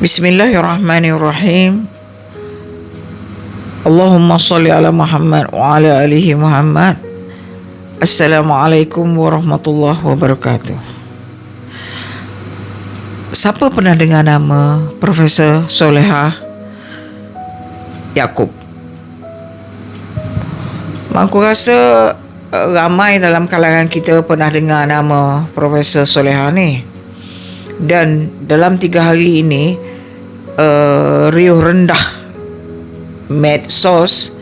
Bismillahirrahmanirrahim. Allahumma salli ala Muhammad wa ala alihi Muhammad. Assalamualaikum warahmatullahi wabarakatuh. Siapa pernah dengar nama Profesor Soleha Yaakob? Aku rasa uh, ramai dalam kalangan kita pernah dengar nama Profesor Soleha ni. Dan dalam tiga hari ini, uh, riuh rendah medsos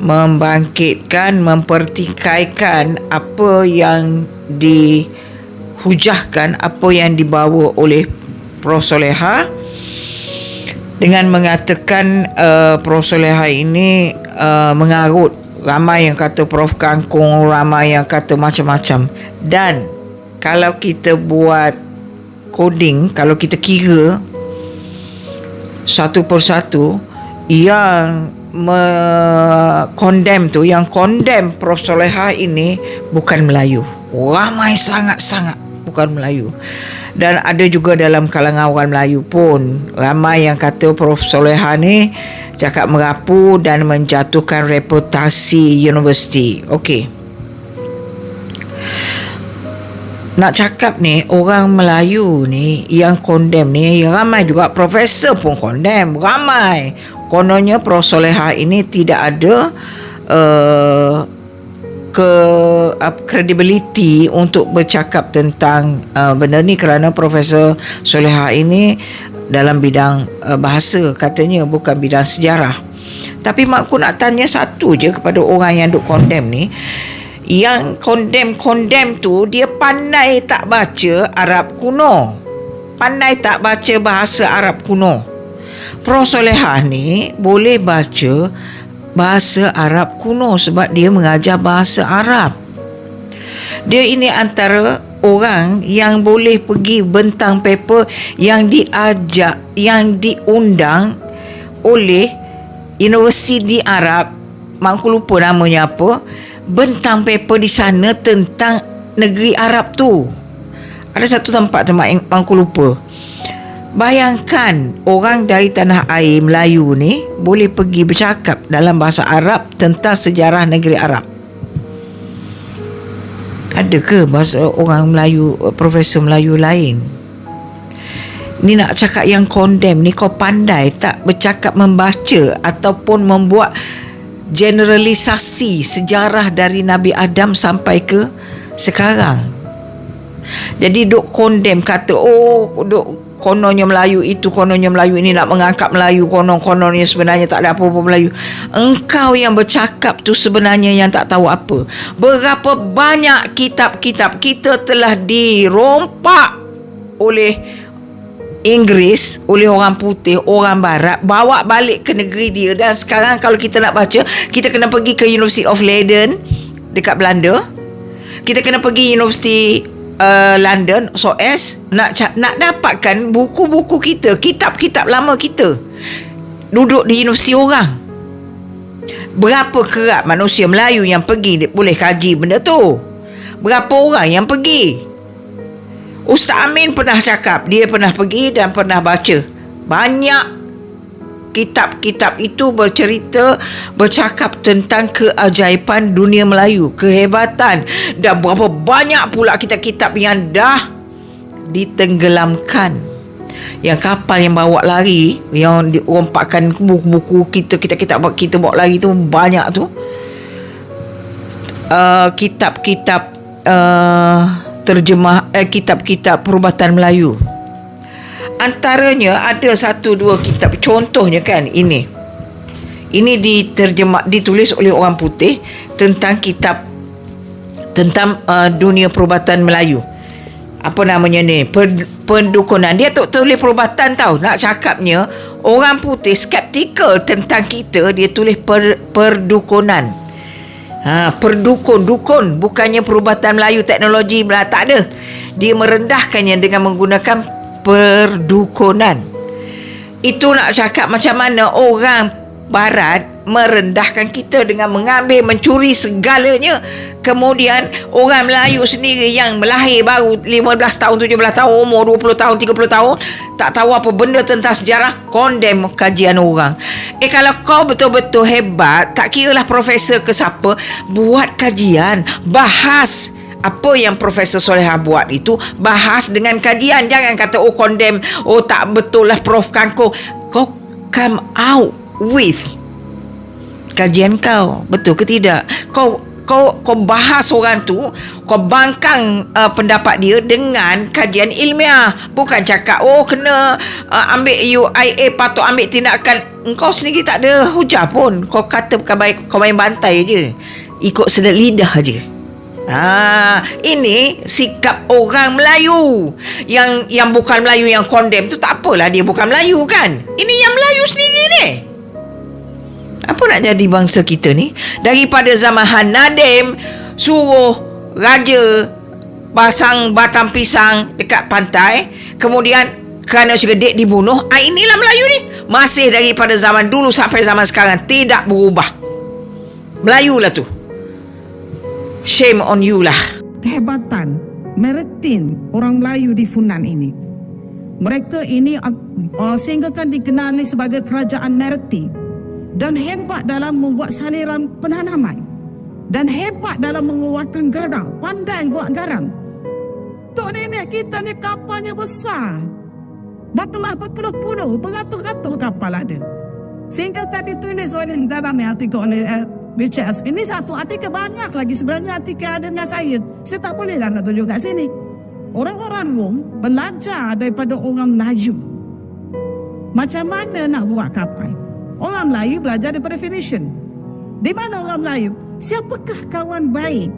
membangkitkan, mempertikaikan apa yang dihujahkan, apa yang dibawa oleh Prof. Soleha dengan mengatakan uh, Prof. Soleha ini uh, mengarut ramai yang kata Prof. Kangkung, ramai yang kata macam-macam. Dan kalau kita buat coding, kalau kita kira satu persatu, yang condemn tu yang condemn Prof. Soleha ini bukan Melayu. Ramai sangat-sangat bukan Melayu. Dan ada juga dalam kalangan orang Melayu pun ramai yang kata Prof. Soleha ni cakap merapu dan menjatuhkan reputasi universiti. Okey nak cakap ni orang Melayu ni yang condemn ni ramai juga profesor pun condemn ramai kononnya Prof Soleha ini tidak ada uh, ke credibility untuk bercakap tentang uh, benda ni kerana Profesor Soleha ini dalam bidang uh, bahasa katanya bukan bidang sejarah. Tapi mak aku nak tanya satu je kepada orang yang duk condemn ni. Yang condemn-condemn tu dia pandai tak baca Arab kuno. Pandai tak baca bahasa Arab kuno. Prof Solehah ni boleh baca bahasa Arab kuno sebab dia mengajar bahasa Arab. Dia ini antara orang yang boleh pergi bentang paper yang diajak, yang diundang oleh Universiti Arab, mak lupa namanya apa, bentang paper di sana tentang negeri Arab tu. Ada satu tempat tempat yang mak lupa. Bayangkan orang dari tanah air Melayu ni boleh pergi bercakap dalam bahasa Arab tentang sejarah negeri Arab. Ada ke bahasa orang Melayu, profesor Melayu lain? Ni nak cakap yang condemn ni kau pandai tak bercakap membaca ataupun membuat generalisasi sejarah dari Nabi Adam sampai ke sekarang. Jadi duk condemn kata oh duk kononnya Melayu itu kononnya Melayu ini nak mengangkat Melayu konon-kononnya sebenarnya tak ada apa-apa Melayu engkau yang bercakap tu sebenarnya yang tak tahu apa berapa banyak kitab-kitab kita telah dirompak oleh Inggeris oleh orang putih, orang barat bawa balik ke negeri dia. Dan sekarang kalau kita nak baca, kita kena pergi ke University of Leiden dekat Belanda. Kita kena pergi University uh, London. SOS nak nak dapatkan buku-buku kita kitab-kitab lama kita duduk di universiti orang. Berapa kerap manusia Melayu yang pergi boleh kaji benda tu? Berapa orang yang pergi Ustaz Amin pernah cakap dia pernah pergi dan pernah baca banyak kitab-kitab itu bercerita bercakap tentang keajaiban dunia Melayu, kehebatan dan berapa banyak pula kitab-kitab yang dah ditenggelamkan. Yang kapal yang bawa lari, yang dirompakkan buku-buku kita, kita-kita kita bawa lari tu banyak tu. Uh, kitab-kitab uh, terjemah eh, kitab-kitab perubatan Melayu. Antaranya ada satu dua kitab. Contohnya kan ini. Ini diterjemah ditulis oleh orang putih tentang kitab tentang uh, dunia perubatan Melayu. Apa namanya ni? Pendukunan. Dia tak tulis perubatan tahu nak cakapnya orang putih skeptikal tentang kita dia tulis per, perdukunan ha, perdukun dukun bukannya perubatan Melayu teknologi tak ada dia merendahkannya dengan menggunakan perdukunan. Itu nak cakap macam mana orang barat merendahkan kita dengan mengambil mencuri segalanya. Kemudian orang Melayu sendiri yang melahir baru 15 tahun 17 tahun umur 20 tahun 30 tahun tak tahu apa benda tentang sejarah condemn kajian orang. Eh kalau kau betul-betul hebat tak kira lah profesor ke siapa buat kajian bahas apa yang Profesor Soleha buat itu bahas dengan kajian. Jangan kata oh condemn oh tak betul lah Prof Kangko kau come out with kajian kau. Betul ke tidak? Kau kau kau bahas orang tu kau bangkang uh, pendapat dia dengan kajian ilmiah. Bukan cakap oh kena uh, ambil UIA patut ambil tindakan. Engkau sendiri tak ada hujah pun. Kau kata kau main, kau main bantai je ikut sedap lidah je Ha, ini sikap orang Melayu. Yang yang bukan Melayu yang condemn tu tak apalah dia bukan Melayu kan. Ini yang Melayu sendiri ni. Apa nak jadi bangsa kita ni? Daripada zaman Han Nadim suruh raja pasang batang pisang dekat pantai, kemudian kerana segedik dibunuh, ah inilah Melayu ni. Masih daripada zaman dulu sampai zaman sekarang tidak berubah. Melayu lah tu. Shame on you lah. kehebatan maritim orang Melayu di Funan ini. Mereka ini uh, sehinggakan dikenali sebagai kerajaan maritim dan hebat dalam membuat saliran penanaman dan hebat dalam mengeluarkan garam, pandai buat garam. Tok nenek kita ni kapalnya besar. Dah telah berpuluh-puluh, beratus-ratus kapal ada. Sehingga tadi tulis oleh dalam artikel oleh uh, BCS. Ini satu artikel banyak lagi sebenarnya artikel ada dengan saya. Saya tak boleh lah nak tunjuk kat sini. Orang-orang Rom belajar daripada orang Melayu. Macam mana nak buat kapal? Orang Melayu belajar daripada Phoenician. Di mana orang Melayu? Siapakah kawan baik?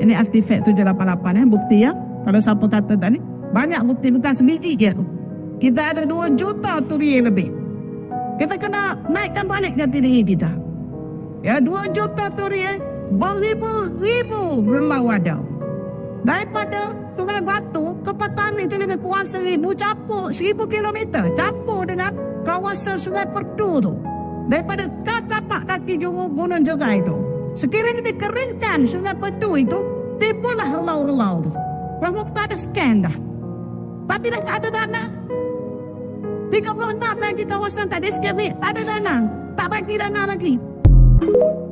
Ini artifak 788 eh, bukti ya. Kalau siapa kata tadi, banyak bukti bukan sebiji je. Kita ada 2 juta turi lebih. Kita kena naikkan balik jati diri kita. Ya, dua juta turian beribu-ribu rumah wadah. Daripada Sungai Batu ke Petani itu lebih kurang seribu capur, seribu kilometer. Capur dengan kawasan Sungai Pertu tu. Daripada tapak kaki juru gunung juga itu. Sekiranya dikeringkan Sungai Pertu itu, timbullah relau-relau tu. Orang tak ada scan dah. Tapi dah tak ada dana. 36 lagi kawasan scan, tak ada dana. Tak bagi dana lagi. Thank you.